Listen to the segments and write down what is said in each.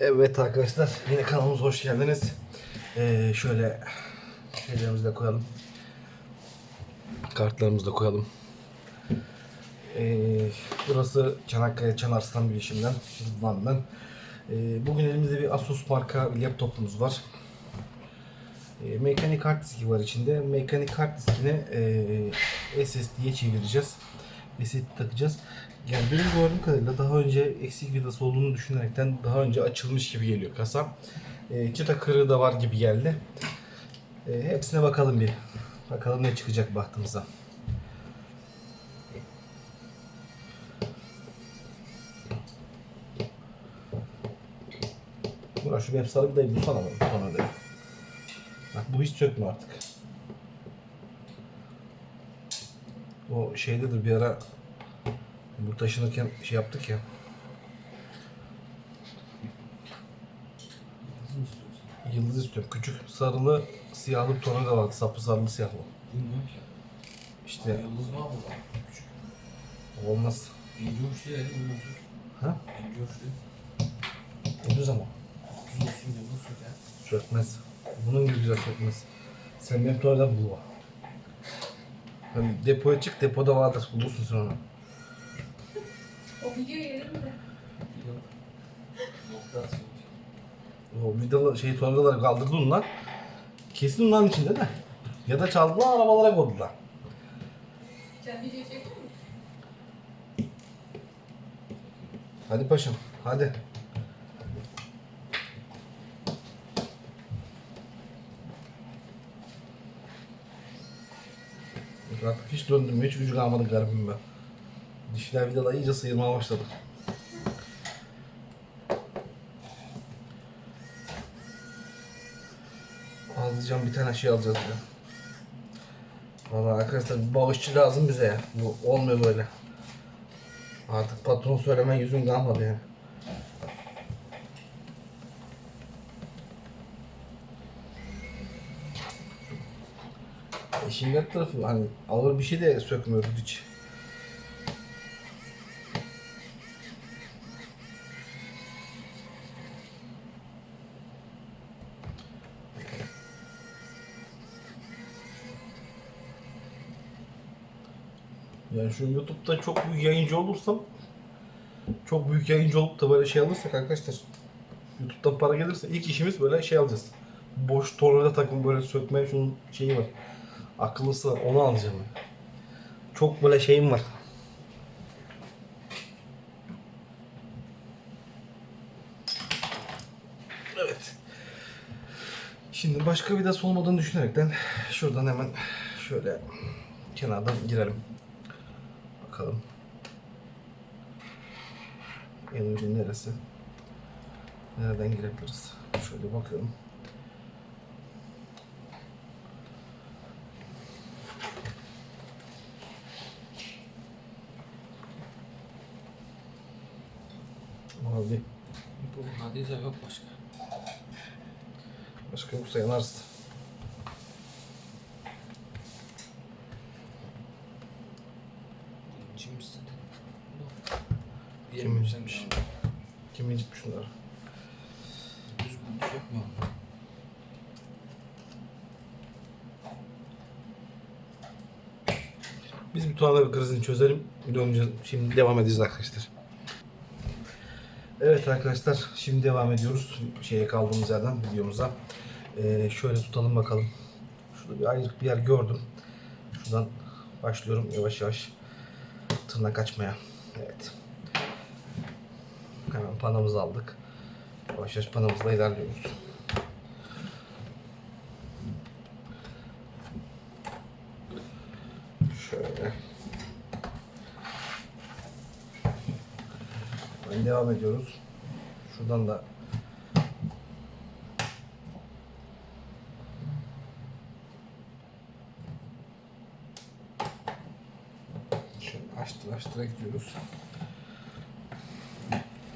Evet arkadaşlar yine kanalımıza hoş geldiniz. Ee, şöyle şeylerimizi de koyalım. Kartlarımızı da koyalım. Ee, burası Çanakkale Çanarslan bilişimden, Rıdvan'dan. Ee, bugün elimizde bir Asus marka bir laptopumuz var. Ee, mekanik hard diski var içinde. Mekanik hard diskini e, SSD'ye çevireceğiz. SSD takacağız. Yani benim gördüğüm kadarıyla daha önce eksik vidası olduğunu düşünerekten daha önce açılmış gibi geliyor kasa. E, çıta kırığı da var gibi geldi. E, hepsine bakalım bir. Bakalım ne çıkacak baktığımıza. Murat şu benim sarı bir dayı bulsana bana. Sonra dayı. Bak bu hiç sökme artık. O şeydedir bir ara bu taşınırken şey yaptık ya. Yıldız istiyorum. Küçük sarılı siyahlı bir tonu da vardı. Sapı sarılı siyahlı. Bilmiyorum ki. İşte Yıldız var burada. Küçük. olmaz. İnce uçlu ya. Ha? İnce uçlu. Ucuz ama. Düz olsun yıldız söker. Sökmez. Bunun gibi güzel sökmez. Sen benim tuvalete bul. o. Hani depoya çık depoda vardır. Bulursun sen onu. O video yerim de. Yok. Nokta atıyor. O vidalı şey tornaları kaldırdın lan. Kesin onların içinde de. Ya da çaldılar arabalara koydular. Sen video çektin mi? Hadi paşam, hadi. Artık hiç döndürmüyor, hiç gücü kalmadı garibim ben. Dişler vidalar iyice sıyırmaya başladı. Azlıcan bir tane şey alacağız ya. Valla arkadaşlar bir bağışçı lazım bize ya. Bu olmuyor böyle. Artık patron söylemen yüzüm kalmadı yani. İşin garip tarafı hani ağır bir şey de sökmüyoruz hiç. Yani şu YouTube'da çok büyük yayıncı olursam çok büyük yayıncı olup da böyle şey alırsak arkadaşlar YouTube'dan para gelirse ilk işimiz böyle şey alacağız. Boş tornavida takım böyle sökmeye şunun şeyi var. Akıllısı var onu alacağım. Çok böyle şeyim var. Evet. Şimdi başka vidası olmadığını düşünerekten şuradan hemen şöyle kenardan girelim. Bakalım. En uygun neresi? Nereden girebiliriz? Şöyle bakıyorum. Abi Bu hadise yok başka. başka yoksa yanarız. Biz bir krizini çözelim. Döneceğiz. Şimdi devam edeceğiz arkadaşlar. Evet arkadaşlar şimdi devam ediyoruz şeye kaldığımız yerden videomuza. Ee, şöyle tutalım bakalım. Şurada bir ayrık bir yer gördüm. Şuradan başlıyorum yavaş yavaş tırnak açmaya. Evet. Hemen panamızı aldık. Yavaş yavaş panamızla ilerliyoruz. Şöyle. Ben devam ediyoruz. Şuradan da şöyle açtır açtıra gidiyoruz.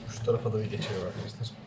Şu tarafa da bir geçelim arkadaşlar.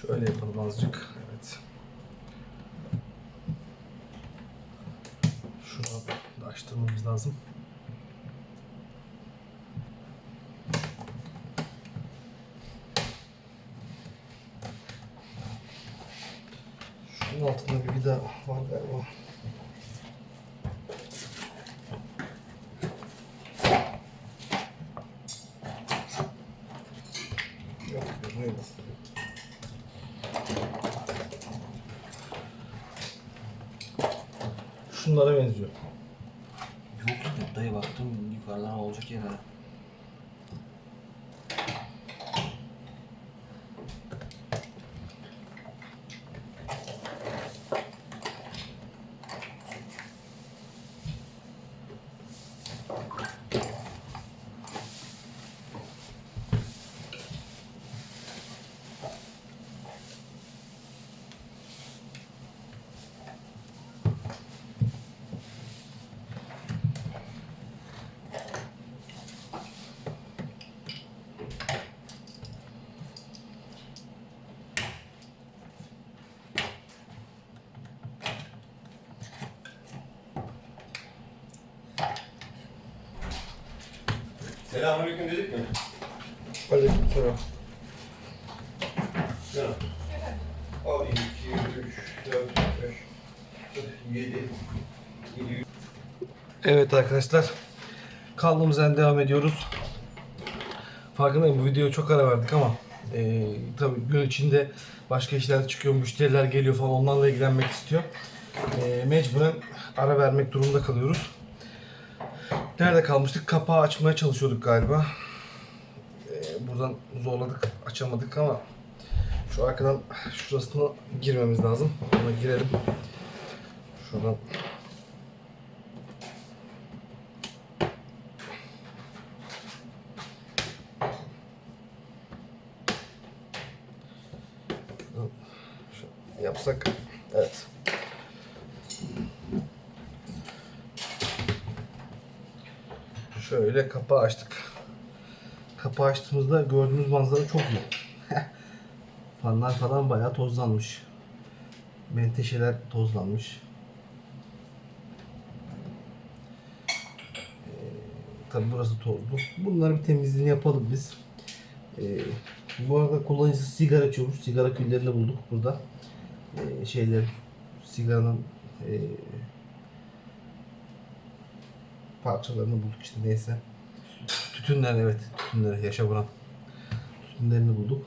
Şöyle yapalım azıcık. Evet. Şunu da açtırmamız lazım. Şunun altında bir vida var galiba. 觉好。Selamünaleyküm dedik mi? Aleykümselam. Canım. Al 2, 3, 4, 5, 7, 7, Evet arkadaşlar. Kaldığımız yerden devam ediyoruz. Farkındayım bu videoya çok ara verdik ama e, tabii gün içinde başka işler çıkıyor, müşteriler geliyor falan onlarla ilgilenmek istiyor. E, mecburen ara vermek durumunda kalıyoruz. Nerede kalmıştık? Kapağı açmaya çalışıyorduk galiba. E, buradan zorladık, açamadık ama şu arkadan şurasına girmemiz lazım. Ona girelim. Şuradan Şöyle yapsak. Evet. Şöyle kapağı açtık. Kapağı açtığımızda gördüğümüz manzara çok iyi. Fanlar falan bayağı tozlanmış. Menteşeler tozlanmış. Ee, tabii burası tozlu. Bunları bir temizliğini yapalım biz. Ee, bu arada kullanıcısı sigara içiyormuş. Sigara küllerini bulduk burada. Ee, şeyler sigaranın e, parçalarını bulduk işte neyse. Tütünler evet tütünleri yaşa buran. Tütünlerini bulduk.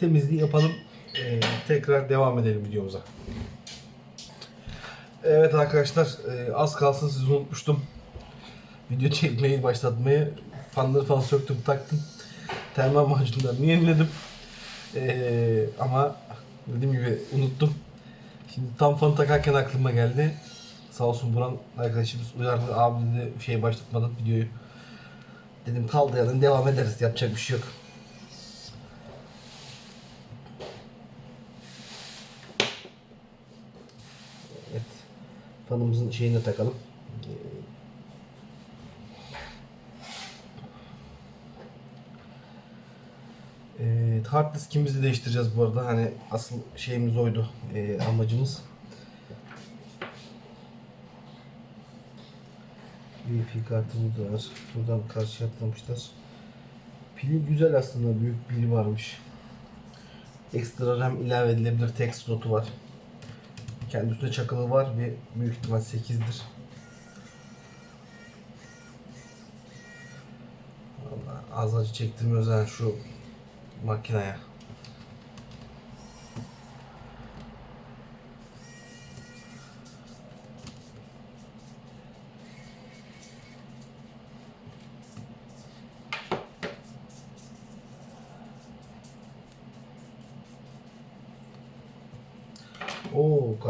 Temizliği yapalım. Ee, tekrar devam edelim videomuza. Evet arkadaşlar e, az kalsın sizi unutmuştum. Video çekmeyi başlatmayı fanları falan söktüm taktım. Termal macunlarını yeniledim. Ee, ama dediğim gibi unuttum. Şimdi tam fanı takarken aklıma geldi. Sağ olsun Buran arkadaşımız uyardı. Abi dedi şey başlatmadan videoyu. Dedim kaldı yani devam ederiz. Yapacak bir şey yok. Evet. Fanımızın şeyini takalım. Ee, hard diskimizi değiştireceğiz bu arada. Hani asıl şeyimiz oydu. ee, amacımız. Wi-Fi kartımız var. Buradan karşıya atlamışlar. Pili güzel aslında. Büyük pili varmış. Ekstra RAM ilave edilebilir. Tek slotu var. Kendi üstünde çakılı var ve büyük ihtimal 8'dir. Vallahi az acı çektirmiyoruz yani şu makineye.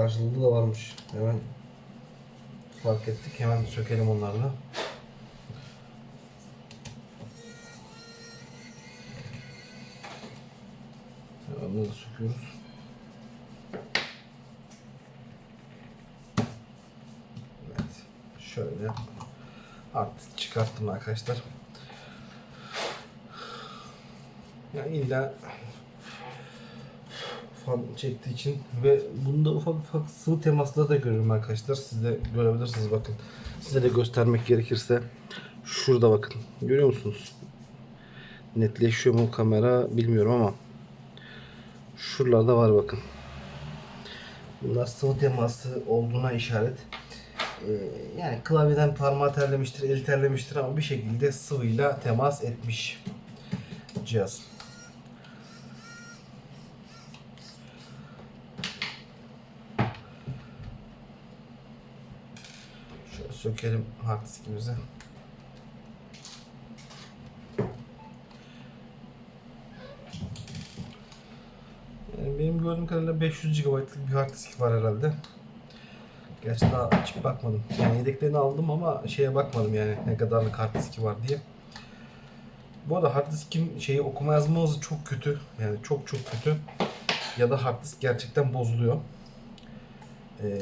Oo karşılığı da varmış. Hemen fark ettik. Hemen sökelim da. Onları da söküyoruz. Evet. Şöyle artık çıkarttım arkadaşlar. Yani illa fan çektiği için ve bunda ufak ufak sıvı temasları da görüyorum arkadaşlar. Siz de görebilirsiniz bakın. Size de göstermek gerekirse şurada bakın. Görüyor musunuz? Netleşiyor mu kamera bilmiyorum ama şuralarda var bakın. Bunlar sıvı teması olduğuna işaret. Ee, yani klavyeden parmağı terlemiştir, el terlemiştir ama bir şekilde sıvıyla temas etmiş cihaz. Şöyle sökelim hard diskimizi. Yani benim gördüğüm kadarıyla 500 GB'lık bir hard disk var herhalde. Gerçi daha açıp bakmadım. Yani yedeklerini aldım ama şeye bakmadım yani ne kadarlık hard diski var diye. Bu arada hard diskin şeyi okuma yazma hızı çok kötü. Yani çok çok kötü. Ya da hard disk gerçekten bozuluyor. Ee,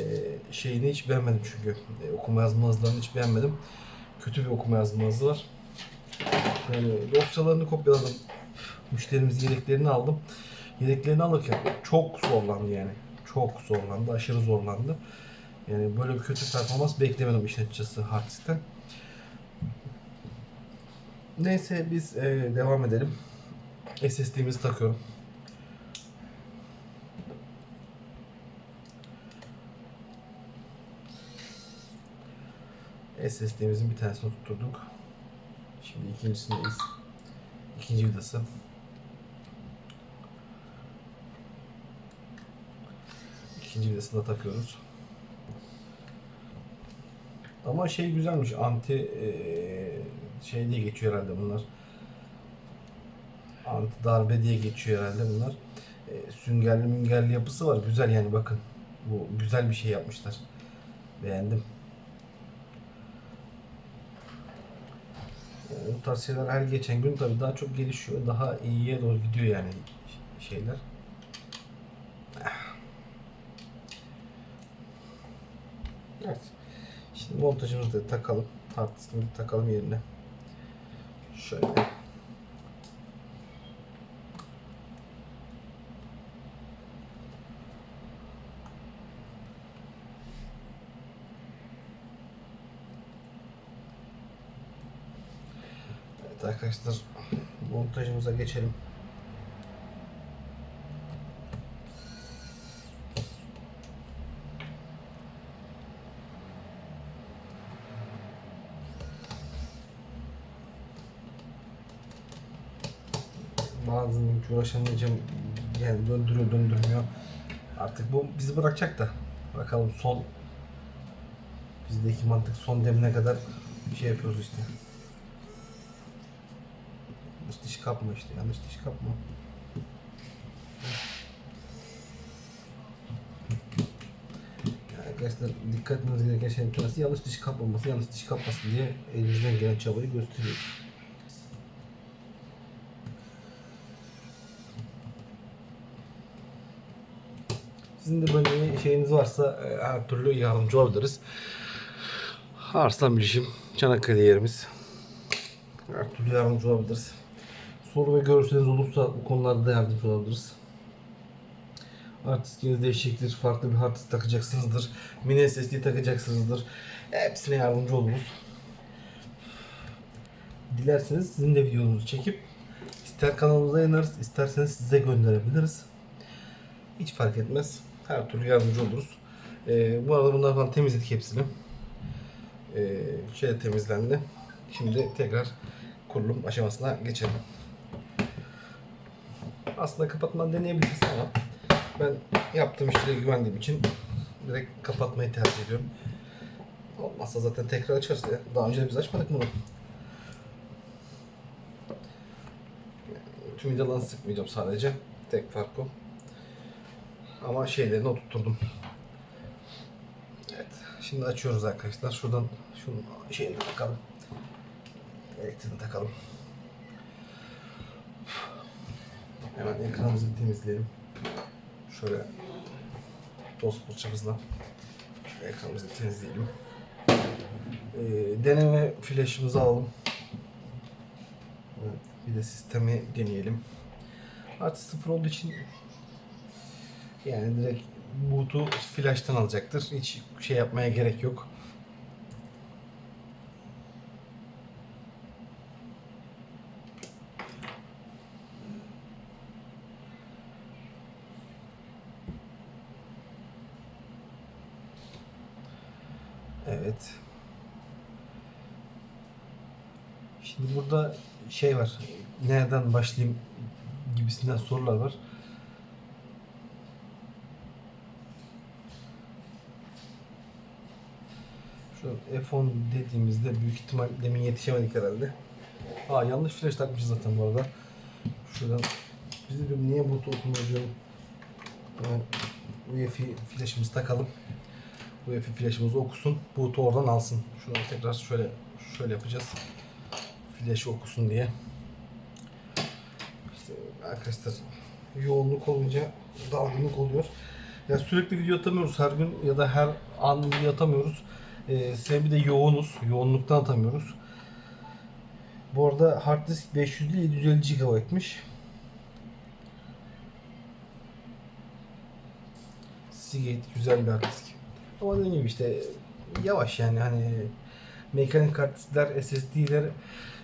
şeyini hiç beğenmedim çünkü. Ee, okuma yazma hızlarını hiç beğenmedim. Kötü bir okuma yazma hızı var. Yani dosyalarını kopyaladım. Müşterimiz yedeklerini aldım. Yedeklerini alırken çok zorlandı yani. Çok zorlandı. Aşırı zorlandı. Yani böyle bir kötü performans beklemedim işin açıkçası hard diskten. Neyse biz e, devam edelim. SSD'mizi takıyorum. SSD'mizin bir tanesini tutturduk. Şimdi ikincisindeyiz. İkinci vidası. İkinci vidasını da takıyoruz. Ama şey güzelmiş. Anti eee, şey diye geçiyor herhalde bunlar. Anti darbe diye geçiyor herhalde bunlar. Eee, süngerli müngerli yapısı var. Güzel yani bakın. Bu güzel bir şey yapmışlar. Beğendim. Bu tarz şeyler her geçen gün tabii daha çok gelişiyor. Daha iyiye doğru gidiyor yani şeyler. Evet. Şimdi montajımızı da takalım. Hard takalım yerine. Şöyle. Evet arkadaşlar montajımıza geçelim. Bazı hiç uğraşamayacağım yani döndürüyor döndürmüyor. Artık bu bizi bırakacak da. Bakalım son bizdeki mantık son demine kadar bir şey yapıyoruz işte. Yanlış diş kapma işte. Yanlış diş kapma. Arkadaşlar dikkat etmeniz gereken şeyin bir tanesi yanlış diş kapmaması, yanlış diş kapmasın diye elimizden gelen çabayı gösteriyoruz. Sizin de böyle bir şeyiniz varsa e, her türlü yardımcı olabiliriz. Arslan Bilişim, Çanakkale yerimiz. Her türlü yardımcı olabiliriz. Soru ve görüşleriniz olursa bu konularda da yardımcı olabiliriz. Hard diskiniz. Farklı bir hard takacaksınızdır. Mini SSD takacaksınızdır. Hepsine yardımcı oluruz. Dilerseniz sizin de videonuzu çekip ister kanalımıza yayınlarız, isterseniz size gönderebiliriz. Hiç fark etmez. Her türlü yardımcı oluruz. Ee, bu arada bunlar falan temizledik hepsini. Ee, şey temizlendi. Şimdi tekrar kurulum aşamasına geçelim. Aslında kapatmadan deneyebiliriz ama ben yaptığım işlere güvendiğim için direkt kapatmayı tercih ediyorum. Olmazsa zaten tekrar açarız ya. Daha önce de biz açmadık bunu. Tüm vidalarını sıkmayacağım sadece. Tek fark o. Ama şeylerini oturtturdum. Evet. Şimdi açıyoruz arkadaşlar. Şuradan şunun şeyini takalım. Elektriğini takalım. Hemen ekranımızı temizleyelim. Şöyle toz fırçamızla ekranımızı temizleyelim. Ee, deneme flaşımızı alalım. Evet, bir de sistemi deneyelim. Artı sıfır olduğu için yani direkt boot'u flash'tan alacaktır. Hiç şey yapmaya gerek yok. Evet. Şimdi burada şey var. Nereden başlayayım gibisinden sorular var. Şu F10 dediğimizde büyük ihtimal demin yetişemedik herhalde. Aa yanlış flash takmışız zaten bu arada. Şuradan biz de diyorum niye botu okumuyor diyorum. Hemen UEFI flash'ımızı takalım. UEFI flash'ımızı okusun. Boot'u oradan alsın. Şuradan tekrar şöyle şöyle yapacağız. Flash'ı okusun diye. İşte arkadaşlar yoğunluk olunca dalgınlık oluyor. Ya sürekli video atamıyoruz her gün ya da her an video atamıyoruz. Ee, sebebi de yoğunuz. Yoğunluktan atamıyoruz. Bu arada hard disk 500 değil 750 GB'mış. Seagate güzel bir hard disk. Ama dediğim gibi işte yavaş yani hani mekanik diskler SSD'ler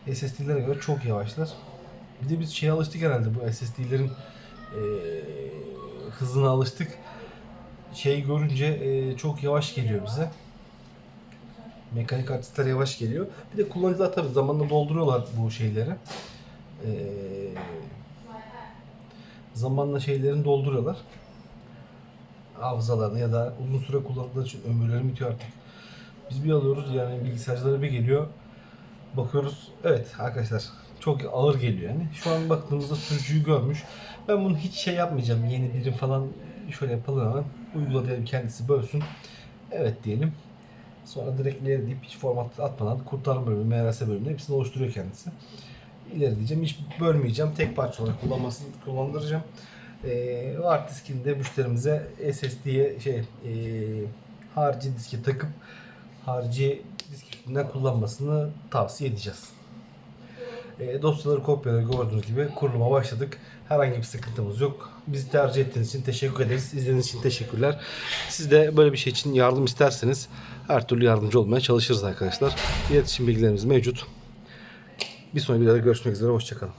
SSD'lere göre çok yavaşlar. Bir de biz şeye alıştık herhalde bu SSD'lerin eee hızına alıştık. Şey görünce eee, çok yavaş geliyor bize. Mekanik artistler yavaş geliyor. Bir de kullanıcılar tabii zamanla dolduruyorlar bu şeyleri. Eee zamanla şeylerini dolduruyorlar. Hafızalarını ya da uzun süre kullandıkları için ömürleri bitiyor artık. Biz bir alıyoruz yani bilgisayarcılara bir geliyor. Bakıyoruz evet arkadaşlar çok ağır geliyor yani. Şu an baktığımızda sürücüyü görmüş. Ben bunu hiç şey yapmayacağım. Yeni birim falan şöyle yapalım hemen. Uygula diyelim kendisi bölsün. Evet diyelim. Sonra direkt ileri deyip hiç format atmadan kurtarma bölümü, MRS bölümünü hepsini oluşturuyor kendisi. İleri diyeceğim. Hiç bölmeyeceğim. Tek parça olarak kullanmasını kullandıracağım. Ee, hard diskini de müşterimize SSD'ye şey ee, harici diske takıp harici disk kullanmasını tavsiye edeceğiz. E, dosyaları kopyaları gördüğünüz gibi kuruluma başladık. Herhangi bir sıkıntımız yok. Bizi tercih ettiğiniz için teşekkür ederiz. İzlediğiniz için teşekkürler. Siz de böyle bir şey için yardım isterseniz her türlü yardımcı olmaya çalışırız arkadaşlar. İletişim bilgilerimiz mevcut. Bir sonraki videoda görüşmek üzere. Hoşçakalın.